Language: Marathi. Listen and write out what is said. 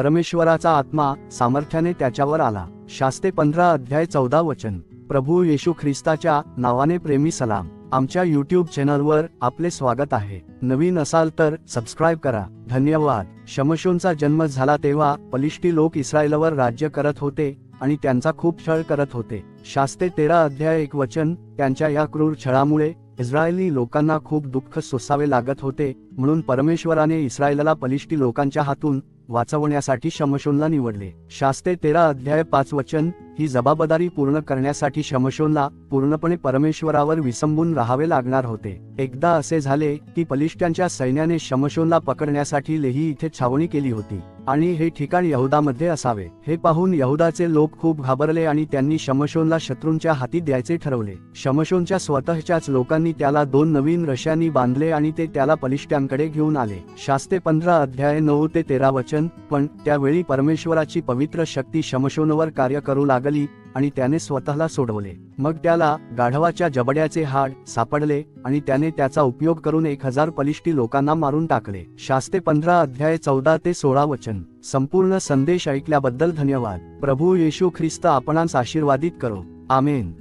परमेश्वराचा आत्मा सामर्थ्याने त्याच्यावर आला. शास्ते पंधरा अध्याय चौदा वचन. प्रभू येशू ख्रिस्ताच्या नावाने प्रेमी सलाम. आमच्या युट्यूब चॅनलवर आपले स्वागत आहे. नवीन असाल तर सबस्क्राईब करा. धन्यवाद. शमशोनचा जन्म झाला तेव्हा पलिष्टी लोक इस्रायलवर राज्य करत होते आणि त्यांचा खूप छळ करत होते. शास्ते तेरा अध्याय एक वचन. त्यांच्या या क्रूर छळामुळे इस्रायली लोकांना खूप दुःख सोसावे लागत होते. म्हणून परमेश्वराने इस्रायलला पलिष्टी लोकांच्या हातून वाचवण्यासाठी शमशोनला निवडले. शास्ते तेरा अध्याय पाच वचन ही जबाबदारी पूर्ण करण्यासाठी शमशोनला पूर्णपणे परमेश्वरावर विसंबून राहावे लागणार होते. एकदा असे झाले की पलिष्ट्यांच्या सैन्याने शमशोनला पकडण्यासाठी लेही इथे छावणी केली होती. आणि हे ठिकाण यहुदामध्ये असावे. हे पाहून यहुदाचे लोक खूप घाबरले आणि त्यांनी शमशोनला शत्रूंच्या हाती द्यायचे ठरवले. शमशोनच्या स्वतःच्याच लोकांनी त्याला दोन नवीन रश्यांनी बांधले आणि ते त्याला पलिष्ट्यांकडे घेऊन आले. शास्ते पंधरा अध्याय नऊ ते तेरा वचन पण त्यावेळी परमेश्वराची पवित्र शक्ती शमशोनवर कार्य करू लागली आणि त्याने स्वतःला सोडवले. मग त्याला गाढवाच्या जबड्याचे हाड सापडले आणि त्याने त्याचा उपयोग करून एक हजार पलिष्टी लोकांना मारून टाकले. शास्ते पंधरा अध्याय चौदा ते सोळा वचन. संपूर्ण संदेश ऐकल्याबद्दल धन्यवाद. प्रभू येशू ख्रिस्त आपणास आशीर्वादित करो. आमेन.